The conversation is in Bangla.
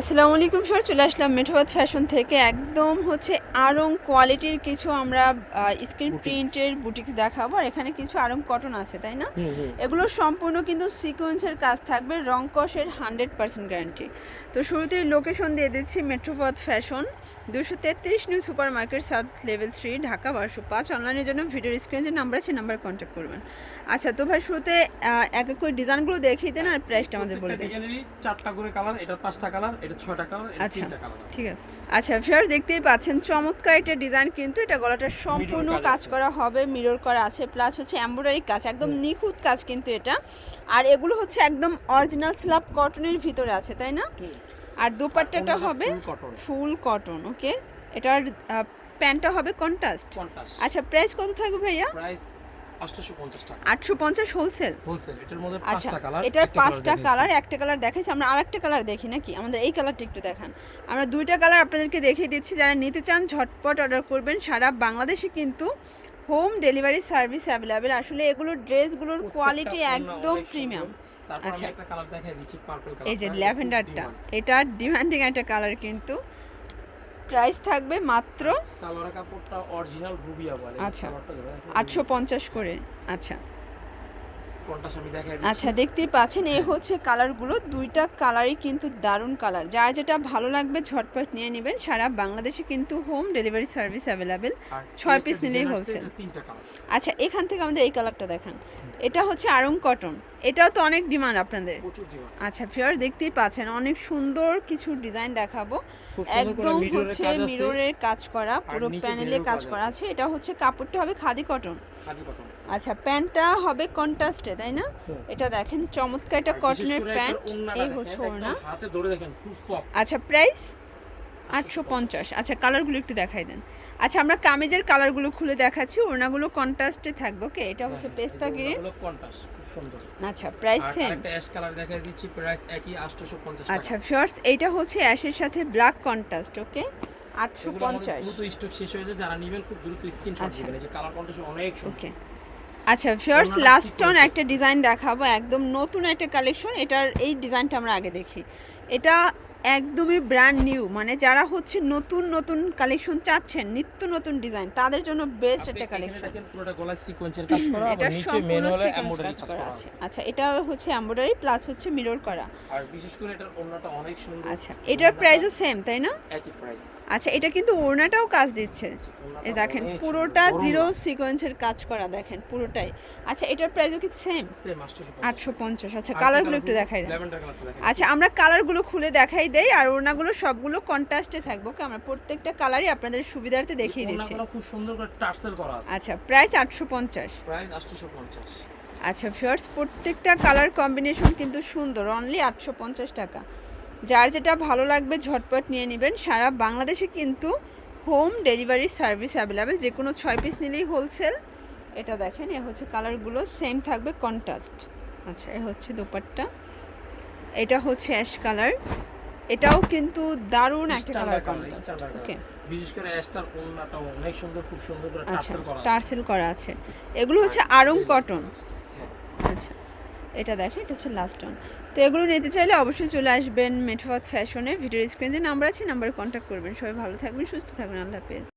আসসালামু আলাইকুম স্যার চলে আসলাম মেঠোবাদ ফ্যাশন থেকে। একদম হচ্ছে আরং কোয়ালিটির কিছু আমরা স্ক্রিন প্রিন্টের বুটিক্স দেখাবো। আর এখানে কিছু আরং কটন আছে তাই না? এগুলো সম্পূর্ণ কিন্তু সিকোয়েন্সের কাজ থাকবে রং কষের হান্ড্রেড পার্সেন্ট গ্যারান্টি তো শুরুতেই লোকেশন দিয়ে দিচ্ছি মেট্রোপথ ফ্যাশন। দুশো তেত্রিশ new super market south level three Dhaka বারোশো পাঁচ। অনলাইনের জন্য ভিডিওর স্ক্রিনে যে নাম্বার আছে নাম্বার কন্ট্যাক্ট করবেন। আচ্ছা তো ভাই শুরুতে এক এক করে ডিজাইনগুলো দেখিয়ে দেন আর প্রাইসটা আমাদের বলে দিন। চারটা করে কালার এটা পাঁচটা কালার এটা আচ্ছা ঠিক আছে। আচ্ছা ফিয়ার দেখতেই পাচ্ছেন চমৎকার একটা ডিজাইন কিন্তু এটা গলাটা সম্পূর্ণ কাজ কাজ করা হবে মিরর করা আছে প্লাস হচ্ছে এমব্রয়ডারি কাজ একদম নিখুঁত কাজ কিন্তু এটা। আর এগুলো হচ্ছে একদম অরিজিনাল স্ল্যাব কটনের ভিতরে আছে তাই না? আর দুপাট্টাটা হবে ফুল কটন ওকে এটার প্যান্টটা হবে কন্ট্রাস্ট আচ্ছা প্রাইস কত থাকবে ভাইয়া? প্রাইস আটশোশো পঞ্চাশ টাকা। আটশো পঞ্চাশ হোলসেল হোলসেল এটার মধ্যে আচ্ছা পাঁচটা কালার এটার পাঁচটা কালার একটা কালার দেখাইছি। আমরা আরেকটা কালার দেখি নাকি? আমাদের এই কালারটা একটু দেখান। আমরা দুইটা কালার আপনাদেরকে দেখিয়ে দিচ্ছি। যারা নিতে চান ঝটপট অর্ডার করবেন। সারা বাংলাদেশে কিন্তু হোম ডেলিভারি সার্ভিস অ্যাভেলেবেল আসলে এগুলো ড্রেসগুলোর কোয়ালিটি একদম প্রিমিয়াম আচ্ছা। এই যে ল্যাভেন্ডারটা এটা ডিমান্ডিং একটা কালার কিন্তু প্রাইস থাকবে মাত্র সালোয়ার কাপড়টা অরিজিনাল রুবিয়া বলে। আচ্ছা। আটশো পঞ্চাশ করে আচ্ছা। আচ্ছা দেখতেই পাচ্ছেন এই হচ্ছে কালারগুলো দুইটা কালারই কিন্তু দারুণ কালার। যার যেটা ভালো লাগবে ঝটপট নিয়ে নেবেন। সারা বাংলাদেশে কিন্তু হোম ডেলিভারি সার্ভিস অ্যাভেলেবেল ছয় পিস নিলেই কালার আচ্ছা এখান থেকে আমাদের এই কালারটা দেখান। এটা হচ্ছে আরং কটন এটাও তো অনেক ডিমান্ড আপনাদের। আচ্ছা ফিয়ার দেখতেই পাচ্ছেন অনেক সুন্দর কিছু ডিজাইন দেখাবো। একদম হচ্ছে মিররের কাজ করা পুরো প্যানেলে কাজ করা আছে। এটা হচ্ছে কাপড়টা হবে খাদি কটন আচ্ছা প্যান্টটা হবে কন্ট্রাস্টে তাই না? এটা দেখেন চমৎকার একটা কটনের প্যান্ট। এই হচ্ছে ওড়না। আচ্ছা প্রাইস আটশো পঞ্চাশ। আচ্ছা কালারগুলো একটু দেখাই দেন। আচ্ছা আমরা কামিজের কালারগুলো খুলে দেখাচ্ছি। ওড়নাগুলো কন্ট্রাস্টে থাকবে ওকে? এটা হচ্ছে পেস্তা গ্রিন আচ্ছা প্রাইস সেম আরেকটা অ্যাশ কালার দেখাই দিচ্ছি প্রাইস একই 850 টাকা। আচ্ছা শর্টস এইটা হচ্ছে অ্যাশের সাথে ব্ল্যাক কন্ট্রাস্ট ওকে? আটশো পঞ্চাশ। দ্রুত স্টক শেষ হয়েছে যারা নেবেন খুব দ্রুত স্ক্রিনশট আচ্ছা। দিবেন। এই যে কালার কন্ট্রাস্ট অনেক ওকে। আচ্ছা ফিয়ার্স লাস্ট টন একটা ডিজাইন দেখাবো একদম নতুন একটা কালেকশন এটার এই ডিজাইনটা আমরা আগে দেখি। এটা একদমই ব্র্যান্ড নিউ মানে যারা হচ্ছে নতুন নতুন কালেকশন চাচ্ছেন নিত্য নতুন ডিজাইন তাদের জন্য বেস্ট একটা কালেকশন এটা সম্পূর্ণ সিকোয়েন্স কাজ করা আছে। আচ্ছা এটা হচ্ছে এমব্রয়ডারি প্লাস হচ্ছে মিরর করা। আর বিশেষ করে এটার ওড়নাটা অনেক সুন্দর। আচ্ছা এটার প্রাইসও সেম তাই না? একই প্রাইস আচ্ছা এটা কিন্তু ওড়নাটাও কাজ দিচ্ছে। এই দেখেন পুরোটা জিরো সিকোয়েন্সের কাজ করা দেখেন পুরোটাই। আচ্ছা এটার প্রাইসও কি সেম সেম 850 আটশো পঞ্চাশ। আচ্ছা কালারগুলো একটু দেখাই দেন। দেখাই। আচ্ছা আমরা কালারগুলো খুলে দেখাই দেই আর ওড়নাগুলো সবগুলো কন্ট্রাস্টে থাকব। ওকে আমরা প্রত্যেকটা কালারই আপনাদের সুবিধার্থে দেখিয়ে দিচ্ছি। খুব সুন্দর করে টার্সেল করা আছে। আচ্ছা প্রাইস আটশো পঞ্চাশ। প্রাইস 850 আচ্ছা ফিয়ার্স প্রত্যেকটা কালার কম্বিনেশন কিন্তু সুন্দর অনলি আটশো পঞ্চাশ টাকা। যার যেটা ভালো লাগবে ঝটপট নিয়ে নেবেন। সারা বাংলাদেশে কিন্তু হোম ডেলিভারি সার্ভিস অ্যাভেলেবেল যে কোনো ছয় পিস নিলেই হোলসেল এটা দেখেন এ হচ্ছে কালারগুলো সেম থাকবে কন্ট্রাস্ট আচ্ছা এ হচ্ছে দোপাট্টা। এটা হচ্ছে অ্যাশ কালার এটাও কিন্তু দারুণ একটা কালার কন্ট্রাস্ট ওকে বিশেষ করে অ্যাশটার ওড়নাটা অনেক সুন্দর খুব সুন্দর করে আচ্ছা টার্সেল করা আছে। টার্সেল করা আছে। এগুলো হচ্ছে আরং কটন আচ্ছা এটা দেখেন এটা হচ্ছে লাস্ট অন তো এগুলো নিতে চাইলে অবশ্যই চলে আসবেন মেঠোয়াত ফ্যাশনে ভিডিও স্ক্রিনে যে নাম্বার আছে নাম্বারে কন্ট্যাক্ট করবেন। সবাই ভালো থাকবেন সুস্থ থাকবেন। আল্লাহ হাফেজ।